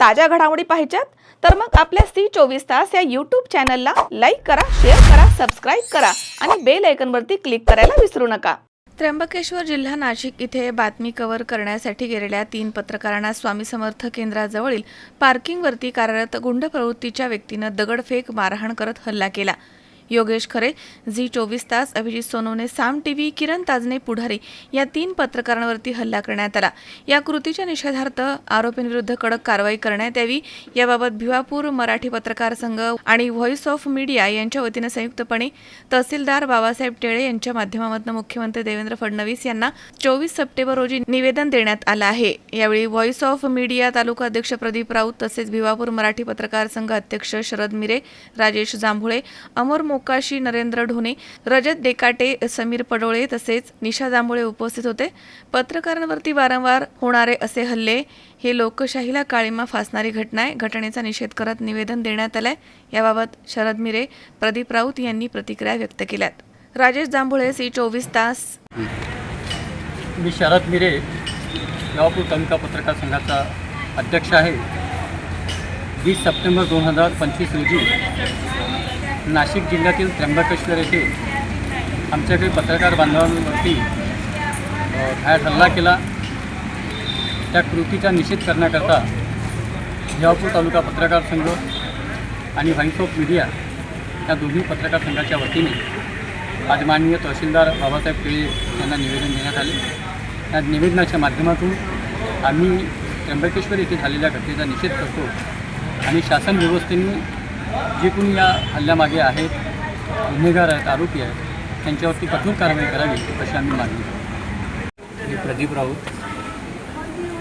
ताज्या घडामोडी पाहिजेत तर मग आपल्या सी चोवीस तास या यूट्यूब चॅनलला लाईक करा शेअर करा सबस्क्राईब करा आणि बेल आयकनवरती क्लिक करायला विसरू नका. त्र्यंबकेश्वर जिल्हा नाशिक इथे बातमी कव्हर करण्यासाठी गेलेल्या तीन पत्रकारांना स्वामी समर्थ केंद्राजवळील पार्किंगवरती कार्यरत गुंड प्रवृत्तीच्या व्यक्तीनं दगडफेक मारहाण करत हल्ला केला. योगेश खरे झी चोवीस तास अभिजित सोनवणे साम टीव्ही किरण ताजने पुढारी या तीन पत्रकारांवरती हल्ला करण्यात आला. या कृतीच्या निषेधार्थ आरोपींविरुद्ध कडक कारवाई करण्यात यावी. याबाबत भिवापूर मराठी पत्रकार संघ आणि व्हॉइस ऑफ मीडिया यांच्या वतीनं संयुक्तपणे तहसीलदार बाबासाहेब टेळे यांच्या माध्यमातून मुख्यमंत्री देवेंद्र फडणवीस यांना चोवीस सप्टेंबर रोजी निवेदन देण्यात आलं आहे. यावेळी व्हॉइस ऑफ मीडिया तालुका अध्यक्ष प्रदीप राऊत तसेच भिवापूर मराठी पत्रकार संघ अध्यक्ष शरद मिरे राजेश जांभुळे अमर मोकाशी नरेंद्र ढोणे रजत डेकाटे समीर पडोळे तसेच निशा जांभुळे उपस्थित होते. पत्रकारांवरती वारंवार होणारे असे हल्ले हे लोकशाहीला काळीमा फासणारी घटना आहे घटनेचा निषेध करत निवेदन देण्यात आलंय. याबाबत शरद मिरे प्रदीप राऊत यांनी प्रतिक्रिया व्यक्त केल्यात. राजेश जांभुळे सी चोवीस तास. मी शरद मिरे नवापूर तालुका पत्रकार संघाचा अध्यक्ष आहे. वीस सप्टेंबर दोन हजार पंचवीस रोजी नाशिक जिल्ह्यातील त्र्यंबकेश्वर येथे आमच्या काही पत्रकार बांधवांवरती बाहेर हल्ला केला. त्या कृतीचा निषेध करण्याकरता भिवापूर तालुका पत्रकार संघ आणि व्हाईस ऑफ मीडिया या दोन्ही पत्रकार संघाच्या वतीने आज माननीय तहसीलदार बाबासाहेब केळे यांना निवेदन देण्यात आले. या निवेदनाच्या माध्यमातून आम्ही त्र्यंबकेश्वर येथे झालेल्या घटनेचा निषेध करतो आणि शासन व्यवस्थेने जे कोणी या हल्ल्यामागे आहेत. गुन्हेगार आहेत आरोपी आहेत. त्यांच्यावरती कठोर कारवाई करावी अशी आम्ही मागणी करतो. मी प्रदीप राऊत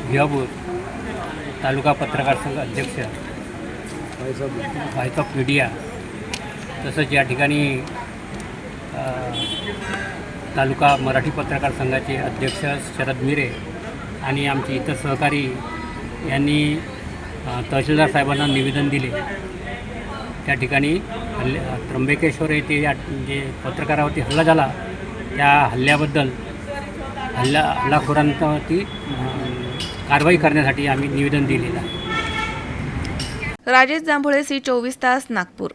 भिवापूर तालुका पत्रकार संघ अध्यक्ष व्हाईस ऑफ मीडिया तसंच या ठिकाणी तालुका मराठी पत्रकार संघाचे अध्यक्ष शरद मिरे आणि आमचे इतर सहकारी यांनी तहसीलदार साहेबांना निवेदन दिले. त्या ठिकाणी हल्ले त्र्यंबकेश्वर येथे या जे पत्रकारावरती हल्ला झाला त्या हल्ल्याबद्दल हल्ला हल्लाखोरांवरती कारवाई करण्यासाठी आम्ही निवेदन दिलेलं आहे. राजेश जांभुळे सी चोवीस तास नागपूर.